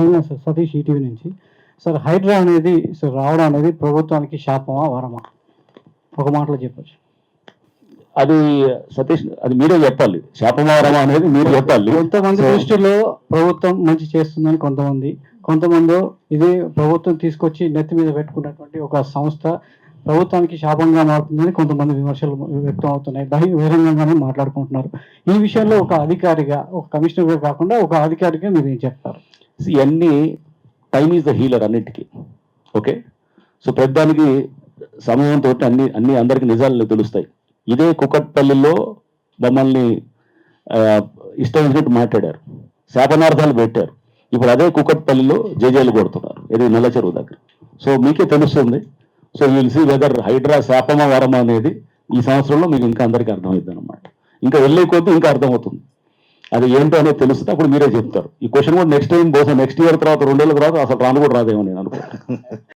నమస్కారం sir Satish ETV నుంచి. Sir Hydraa అనేది సార్ రావడం అనేది ప్రభుత్వానికి శాపమా వరమా? ఒక మాటలో చెప్పొచ్చు. అది సతీష్ అది మీరే చెప్పాలి. శాపమారమా అనేది మీరు చెప్పాలి. కొంతమంది దృష్టిలో ప్రభుత్వం మంచి చేస్తుందని కొంతమంది. కొంతమంది ఇది ప్రభుత్వం తీసుకొచ్చి నెత్తి మీద పెట్టుకున్నటువంటి ఒక సంస్థ ప్రభుత్వానికి శాపంగా మారుతుందని కొంతమంది విమర్శలు వ్యక్తం అవుతున్నాయి. బహిరంగంగానే మాట్లాడుకుంటున్నారు. ఈ విషయంలో ఒక అధికారిగా ఒక కమిషనర్గా కాకుండా ఒక అధికారిగా మీరు ఏం చెప్తారు? ఇవన్నీ టైమ్ ఈజ్ ద హీలర్ అన్నిటికీ. ఓకే? సో ప్రతిదానికి సమయంతో అన్ని అన్ని అందరికి నిజాలు తెలుస్తాయి. ఇదే కుకట్పల్లిలో మమ్మల్ని ఇష్టం వచ్చినట్టు మాట్లాడారు. శాపనార్థాలు పెట్టారు. ఇప్పుడు అదే కుకట్పల్లిలో జేజేలు కొడుతున్నారు. ఇది నల్ల చెరువు దగ్గర. సో మీకే తెలుస్తుంది so will see whether Hydraa శాపమ వరమ అనేది ఈ సంవత్సరంలో మీకు ఇంకా అందరికీ అర్థమవుతుంది అనమాట ఇంకా వెళ్ళే కొద్దీ ఇంకా అర్థమవుతుంది. అది ఏంటో అనేది తెలుస్తుంది. అప్పుడు మీరే చెప్తారు. ఈ క్వశ్చన్ కూడా నెక్స్ట్ టైం బహుశా నెక్స్ట్ ఇయర్ తర్వాత రెండేళ్ళ తర్వాత అసలు రాను కూడా రాదేమో నేను అనుకుంటాను